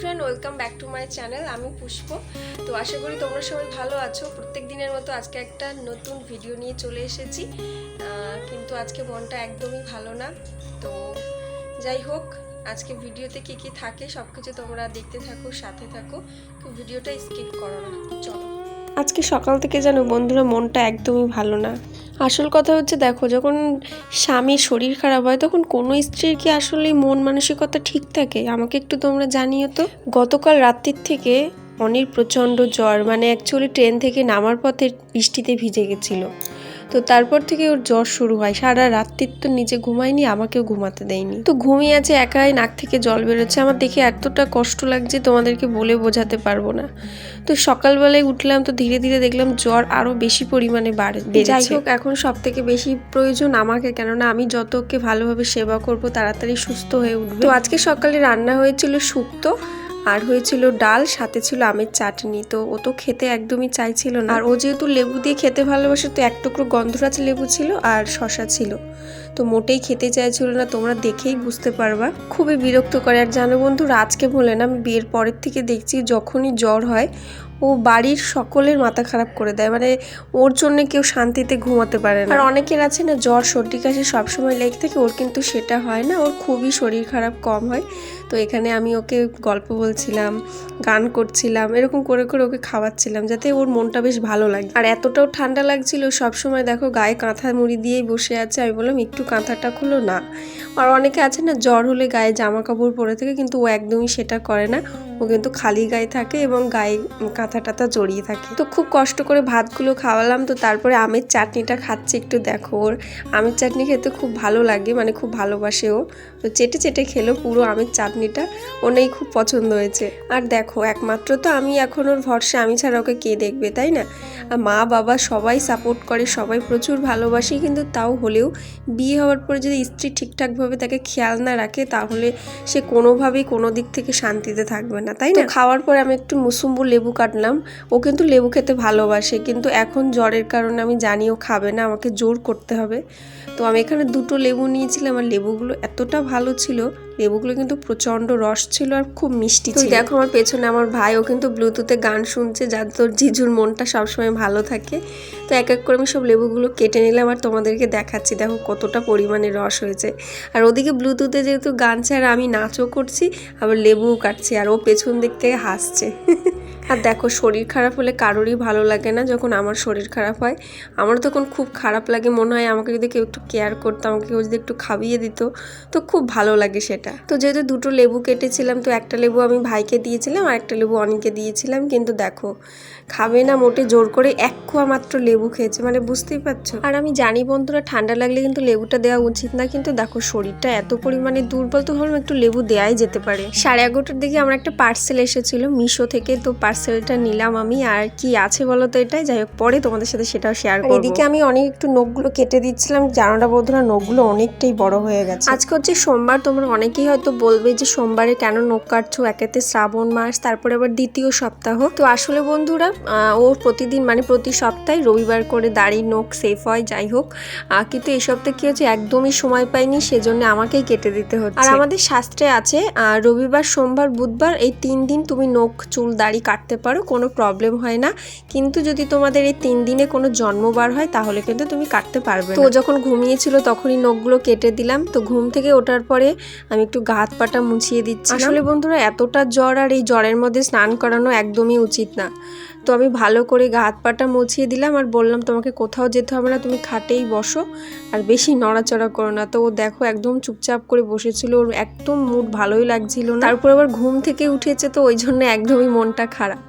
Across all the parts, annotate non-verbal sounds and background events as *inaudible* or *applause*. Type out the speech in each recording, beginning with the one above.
Friend welcome back to my channel আমি পুষ্প। তো আশা করি তোমরা সবাই ভালো আছো। প্রত্যেক দিনের মতো আজকে একটা নতুন ভিডিও নিয়ে চলে এসেছি। কিন্তু আজকে মনটা একদমই ভালো না। তো যাই হোক, আজকে ভিডিওতে কী কী থাকে সব কিছু তোমরা দেখতে থাকো, সাথে থাকো। তো ভিডিওটা স্কিপ করো না। চলো। আজকে সকাল থেকে যেন বন্ধুরা মনটা একদমই ভালো না। আসল কথা হচ্ছে দেখো, যখন স্বামীর শরীর খারাপ হয়, তখন কোনো স্ত্রীর কি আসলে মন মানসিকতা ঠিক থাকে? আমাকে একটু তোমরা জানিও তো। গতকাল রাত্রির থেকে অনির প্রচণ্ড জ্বর মানে অ্যাকচুয়ালি ট্রেন থেকে নামার পথে বৃষ্টিতে ভিজে গেছিল। তো তারপর থেকে ওর জ্বর শুরু হয়। সারা রাত্রির তো নিজে ঘুমায়নি আমাকেও ঘুমাতে দেয়নি। তো ঘুমিয়ে আছে একাই নাক থেকে জল বেরোচ্ছে। আমার দেখে এতটা কষ্ট লাগছে তোমাদেরকে বলে বোঝাতে পারব না। তো সকালবেলায় উঠলাম তো ধীরে ধীরে দেখলাম জ্বর আরও বেশি পরিমাণে বাড়ে যাই হোক এখন সব থেকে বেশি প্রয়োজন আমাকে কেননা আমি যতকে ভালোভাবে সেবা করব তাড়াতাড়ি সুস্থ হয়ে উঠবে। তো আজকে সকালে রান্না হয়েছিল শুক্তো আর হয়েছিল ডাল, সাথে ছিল আমের চাটনি। তো ও তো খেতে একদমই চাইছিল না। আর ও যেহেতু লেবু দিয়ে খেতে ভালোবাসে, তো এক টুকরো গন্ধরাজ লেবু ছিল আর শশা ছিল। তো মোটেই খেতে চাইছিল না, তোমরা দেখেই বুঝতে পারবা। খুবই বিরক্ত করে আর জানো বন্ধুরা, আজকে বলে না, আমি বিয়ের পরের থেকে দেখছি, যখনই জ্বর হয় ও বাড়ির সকলের মাথা খারাপ করে দেয়। মানে ওর জন্য কেউ শান্তিতে ঘুমাতে পারে না। আর অনেকের আছে না, জ্বর, সর্দি, কাশি সবসময় লেগে থাকে, ওর কিন্তু সেটা হয় না। ওর খুবই শরীর খারাপ কম হয়। তো এখানে আমি ওকে গল্প বলছিলাম গান করছিলাম, এরকম করে করে ওকে খাওয়াচ্ছিলাম যাতে ওর মনটা বেশ ভালো লাগে। আর এতটাও ঠান্ডা লাগছিল, সবসময় দেখো গায়ে কাঁথা মুড়ি দিয়েই বসে আছে। আমি বললাম, একটু কাঁথাটা খুলো না। আর অনেকে আছে না, জ্বর হলে গায়ে জামা কাপড় পরে থাকে, কিন্তু ও একদমই সেটা করে না। ও কিন্তু খালি গায়ে থাকে এবং গায়ে কাঁথা টাথা জড়িয়ে থাকে। তো খুব কষ্ট করে ভাতগুলো খাওয়ালাম, তো তারপরে আমের চাটনিটা খাচ্ছে একটু দেখো ওর। আমের চাটনি খেতে খুব ভালো লাগে মানে খুব ভালোবাসে ও। তো চেটে চেটে খেলো পুরো আমের চাটনিটা ওনেই খুব পছন্দ হয়েছে। আর দেখো একমাত্র তো আমি এখন ওর ভরসা আমি ছাড়া ওকে কে দেখবে তাই না? আর মা বাবা সবাই সাপোর্ট করে সবাই প্রচুর ভালোবাসে কিন্তু তাও হলেও বিয়ে হওয়ার পরে যদি স্ত্রী ঠিকঠাকভাবে তাকে খেয়াল না রাখে তাহলে সে কোনোভাবেই কোনো দিক থেকে শান্তিতে থাকবে না তাই না? খাওয়ার পরে আমি একটু মুসুম্বু লেবু কাটলাম ও কিন্তু লেবু খেতে ভালোবাসে কিন্তু এখন জ্বরের কারণে আমি জানি ও খাবে না আমাকে জোর করতে হবে। তো আমি এখানে দুটো লেবু নিয়েছিলাম আর লেবুগুলো এতটা ভালো ছিল লেবুগুলো কিন্তু প্রচণ্ড রস ছিল আর খুব মিষ্টি ছিল। দেখো আমার পেছনে আমার ভাই ও কিন্তু ব্লুটুথে গান শুনছে যাতে তোর জিজুর মনটা সবসময় ভালো থাকে। তো এক এক করে আমি সব লেবুগুলো কেটে নিলাম আর তোমাদেরকে দেখাচ্ছি। দেখো কতটা পরিমাণে রস হয়েছে। আর ওদিকে ব্লুটুথে যেহেতু গান ছাড়া আমি নাচও করছি আবার লেবুও কাটছি আর ও পেছন দিক থেকে হাসছে। *laughs* আর দেখো, শরীর খারাপ হলে কারোরই ভালো লাগে না যখন আমার শরীর খারাপ হয়। আমার তখন খুব খারাপ লাগে, মনে হয় আমাকে যদি কেউ একটু কেয়ার করতো, আমাকে কেউ যদি একটু খাবিয়ে দিত, তো খুব ভালো লাগে সেটা। তো যেহেতু দুটো লেবু কেটেছিলাম, তো একটা লেবু আমি ভাইকে দিয়েছিলাম আর একটা লেবু অনেকে দিয়েছিলাম। কিন্তু দেখো, খাবে না মোটে জোর করে এক খোয়া মাত্র লেবু খেয়েছে মানে বুঝতেই পারছ? আর আমি জানি বন্ধুরা, ঠান্ডা লাগলে কিন্তু লেবুটা দেওয়া উচিত না, কিন্তু দেখো, শরীরটা এত পরিমাণে দুর্বল, তো ভাবলাম একটু লেবু দেওয়াই যেতে পারে। সাড়ে এগারোটার দিকে আমার একটা পার্সেল এসেছিল, মিশো থেকে, তো পার্সেলটা নিলাম আমি আর কি আছে বলো তো এটাই? যাই হোক পরে তোমাদের সাথে সেটাও শেয়ার করব। এদিকে আমি অনেক একটু নখগুলো কেটে দিচ্ছিলাম জানোটা বন্ধুরা নখগুলো অনেকটাই বড় হয়ে গেছে। আজকে হচ্ছে সোমবার তোমরা অনেকেই হয়তো বলবে যে সোমবারে কেন নখ কাটছো? একেতে শ্রাবণ মাস তারপরে আবার দ্বিতীয় সপ্তাহ। তো আসলে বন্ধুরা আহ, ও প্রতিদিন মানে প্রতি সপ্তাহে রবিবার করে দাড়ি নখ সেফ হয় যাই হোক। কিন্তু এই সপ্তাহে কি হচ্ছে একদমই সময় পাইনি সেজন্য আমাকেই কেটে দিতে হচ্ছে। আর আমাদের শাস্ত্রে আছে আহ, রবিবার সোমবার বুধবার এই তিন দিন তুমি নখ চুল দাড়ি কাটতে পারো কোনো প্রবলেম হয় না। কিন্তু যদি তোমাদের এই তিন দিনে কোনো জন্মবার হয় তাহলে কিন্তু তুমি কাটতে পারবে তো যখন ঘুমিয়েছিল তখনই নখগুলো কেটে দিলাম। তো ঘুম থেকে ওঠার পরে আমি একটু গাত হাত পাটা মুছিয়ে দিচ্ছি আসলে বন্ধুরা এতটা জ্বর আর এই জ্বরের মধ্যে স্নান করানো একদমই উচিত না। তো আমি ভালো করে গা হাত পাটা মুছিয়ে দিলাম আর বললাম, তোমাকে কোথাও যেতে হবে না, তুমি খাটেই বসো আর বেশি নড়াচড়া করো না। তো ও দেখো একদম চুপচাপ করে বসেছিল, ওর একদম মুড ভালোই লাগছিল না। তারপর আবার ঘুম থেকে উঠেছে, তো ওই জন্য একদমই মনটা খারাপ।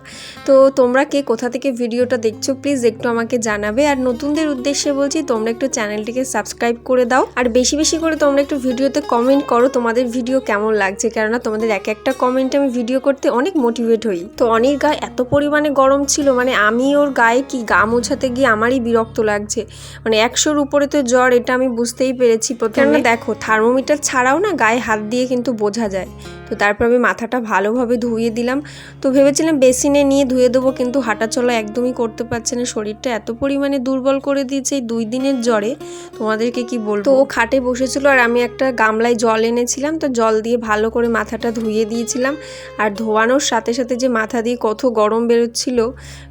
তো তোমরা কে কোথা থেকে ভিডিওটা দেখছ প্লিজ একটু আমাকে জানাবে। আর নতুনদের উদ্দেশ্যে বলছি, তোমরা একটু চ্যানেলটিকে সাবস্ক্রাইব করে দাও। আর বেশি বেশি করে তোমরা একটু ভিডিওতে কমেন্ট করো, তোমাদের ভিডিও কেমন লাগছে? কেননা তোমাদের এক একটা কমেন্টে আমি ভিডিও করতে অনেক মোটিভেট হই। তো অনির গায়ে এত পরিমাণে গরম ছিল মানে আমি ওর গায়ে কি গা মোছাতে গিয়ে আমারই বিরক্ত লাগছে। মানে একশোর উপরে তো জ্বর এটা আমি বুঝতেই পেরেছি প্রথমে। দেখো থার্মোমিটার ছাড়াও না গায়ে হাত দিয়ে কিন্তু বোঝা যায়। তো তারপর আমি মাথাটা ভালোভাবে ধুয়ে দিলাম। তো ভেবেছিলাম বেসিনে নিয়ে ধুয়ে দেবো কিন্তু হাঁটা চলা একদমই করতে পারছে না। শরীরটা এত পরিমাণে দুর্বল করে দিয়েছে এই দুই দিনের জ্বরে। তোমাদেরকে কি বলব? তো ও খাটে বসেছিল আর আমি একটা গামলায় জল এনেছিলাম তো জল দিয়ে ভালো করে মাথাটা ধুয়ে দিয়েছিলাম। আর ধোয়ানোর সাথে সাথে যে মাথা দিয়ে কত গরম বেরোচ্ছিল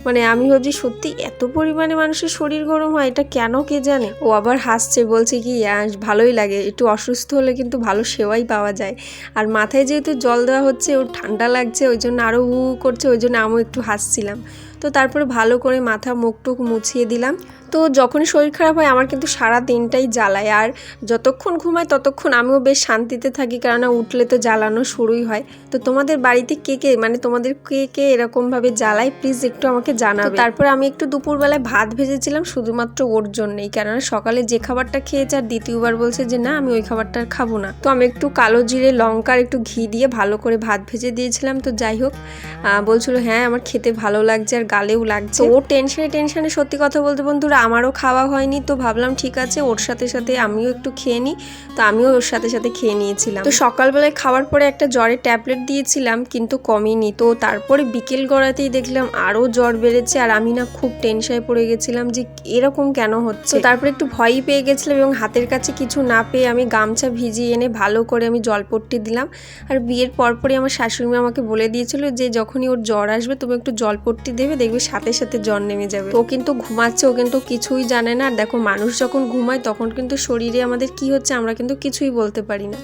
মানে আমি ভাবছি সত্যি এত পরিমাণে মানুষের শরীর গরম হয় এটা কেন কে জানে? ও আবার হাসছে বলছে কি "আহ, ভালোই লাগে একটু অসুস্থ হলে কিন্তু ভালো সেবাই পাওয়া যায়। আর মাথায় যেহেতু জল দেওয়া হচ্ছে, ওর ঠান্ডা লাগছে, ওই জন্য আরও হু করছে, ওই জন্য আমিও একটু হাসছিলাম। তো তারপরে ভালো করে মাথা মুখ টুক মুছিয়ে দিলাম। তো যখনই শরীর খারাপ হয় আমার কিন্তু সারা দিনটাই জ্বালায়। আর যতক্ষণ ঘুমায় ততক্ষণ আমিও বেশ শান্তিতে থাকি কেননা উঠলে তো জ্বালানো শুরুই হয়। তো তোমাদের বাড়িতে কে কে মানে তোমাদের কে কে এরকমভাবে জ্বালায়? প্লিজ একটু আমাকে জানাবে। তারপরে আমি একটু দুপুরবেলায় ভাত ভেজেছিলাম শুধুমাত্র ওর জন্যই। কেননা সকালে যে খাবারটা খেয়েছে আর দ্বিতীয়বার বলছে যে না আমি ওই খাবারটা খাব না। তো আমি একটু কালো জিরে লঙ্কার একটু ঘি দিয়ে ভালো করে ভাত ভেজে দিয়েছিলাম। তো যাই হোক বলছিল হ্যাঁ আমার খেতে ভালো লাগছে। আর গালেও লাগছে। ও টেনশনে টেনশনে সত্যি কথা বলতে বন্ধুরা আমারও খাওয়া হয়নি তো ভাবলাম ঠিক আছে ওর সাথে সাথে আমিও একটু খেয়ে নিই। তো আমিও ওর সাথে সাথে খেয়ে নিয়েছিলাম। তো সকালবেলায় খাওয়ার পরে একটা জ্বরের ট্যাবলেট দিয়েছিলাম কিন্তু কমেনি। তো তারপরে বিকেল গড়াতেই দেখলাম আরও জ্বর বেড়েছে আর আমি না খুব টেনশনে পড়ে গেছিলাম যে এরকম কেন হচ্ছে। তো তারপরে একটু ভয়ই পেয়ে গেছিলাম এবং হাতের কাছে কিছু না পেয়ে আমি গামছা ভিজিয়ে এনে ভালো করে আমি জলপট্টি দিলাম। আর বিয়ের পরপরই আমার শাশুড়ি মা আমাকে বলে দিয়েছিল যে যখনই ওর জ্বর আসবে তুমি একটু জলপট্টি দেবে দেখবে সাথে সাথে জ্বর নেমে যাবে। ও কিন্তু ঘুমাচ্ছে ও কিন্তু কিছুই জানে না। আর দেখো মানুষ যখন ঘুমায় তখন কিন্তু শরীরে আমাদের কি হচ্ছে আমরা কিন্তু কিছুই বলতে পারি না।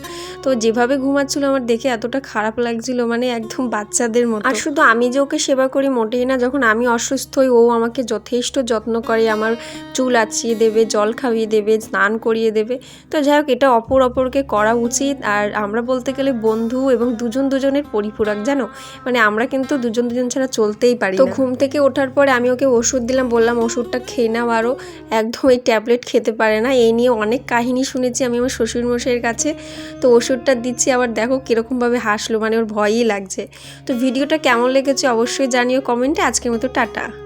তো যেভাবে ঘুমাচ্ছিল আমার দেখে এতটা খারাপ লাগছিল মানে একদম বাচ্চাদের মতো। আর শুধু আমি যে ওকে সেবা করি মোটেই না যখন আমি অসুস্থ হই ও আমাকে যথেষ্ট যত্ন করে আমার চুল আঁচিয়ে দেবে জল খাইয়ে দেবে স্নান করিয়ে দেবে। তো যাই হোক এটা অপর অপরকে করা উচিত। আর আমরা বলতে গেলে বন্ধু এবং দুজন দুজনের পরিপূরক জানো? মানে আমরা কিন্তু দুজন দুজন ছাড়া চলতেই পারি তো ঘুম থেকে ওঠার পরে আমি ওকে ওষুধ দিলাম, বললাম, ওষুধটা খেয়ে নাও আরও একদম ওই ট্যাবলেট খেতে পারে না। এই নিয়ে অনেক কাহিনী শুনেছি আমি আমার শ্বশুরমশাইয়ের কাছে। তো ওষুধটা দিচ্ছি, আবার দেখো কীরকমভাবে হাসলো মানে ওর ভয়ই লাগছে। তো ভিডিওটা কেমন লেগেছে অবশ্যই জানিও কমেন্টে। আজকের মতো টাটা।